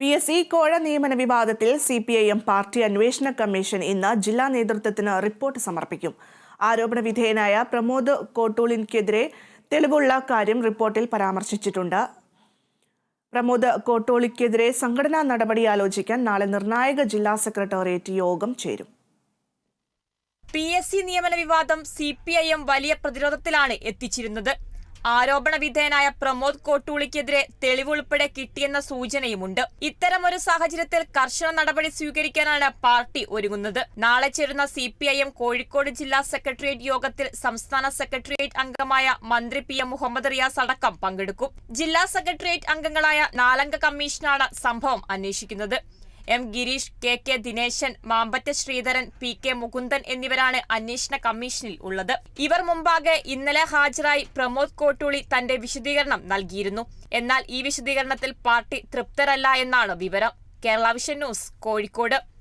P S C കോഴ നിയമന വിവാദത്തിൽ C P I M party അന്വേഷണ കമ്മീഷൻ ഇന്ന് ജില്ലാ നേതൃത്വത്തിന് റിപ്പോർട്ട് സമർപ്പിക്കും. ആരോപണ വിധേയനായ പ്രമോദ് കോട്ടൂളിനെതിരെ തെളിവുള്ള കാര്യം റിപ്പോർട്ടിൽ പരാമർശിച്ചിട്ടുണ്ട്. പ്രമോദ് കോട്ടോളിക്കെതിരെ സംഘടനാ നടപടി ആലോചിക്കാൻ നാളെ നിർണായക ജില്ലാ സെക്രട്ടേറിയറ്റ് യോഗം ചേരും. പി എസ് സി നിയമന വിവാദം സി പി ഐ എം വലിയ പ്രതിരോധത്തിലാണ് എത്തിച്ചിരുന്നത്. ആരോപണ വിധേയനായ പ്രമോദ് കോട്ടൂളിക്കെതിരെ തെളിവുൾപ്പെടെ കിട്ടിയെന്ന സൂചനയുമുണ്ട്. ഇത്തരമൊരു സാഹചര്യത്തിൽ കർശന നടപടി സ്വീകരിക്കാനാണ് പാർട്ടി ഒരുങ്ങുന്നത്. നാളെ ചേരുന്ന സി കോഴിക്കോട് ജില്ലാ സെക്രട്ടേറിയറ്റ് യോഗത്തിൽ സംസ്ഥാന സെക്രട്ടേറിയറ്റ് അംഗമായ മന്ത്രി പി എം മുഹമ്മദ് റിയാസ് അടക്കം പങ്കെടുക്കും. ജില്ലാ സെക്രട്ടേറിയറ്റ് അംഗങ്ങളായ നാലംഗ കമ്മീഷനാണ് സംഭവം അന്വേഷിക്കുന്നത്. M Girish K K Dineshan Mampatta Sreedharan P K Mukundan എന്നിവരാണ് അന്വേഷണ കമ്മീഷനിൽ ഉള്ളത്. ഇവർ മുമ്പാകെ ഇന്നലെ ഹാജരായി പ്രമോദ് കോട്ടൂളി തന്റെ വിശദീകരണം നൽകിയിരുന്നു. എന്നാൽ ഈ വിശദീകരണത്തിൽ പാർട്ടി തൃപ്തരല്ല എന്നാണ് വിവരം. Kerala vision news Kozhikode.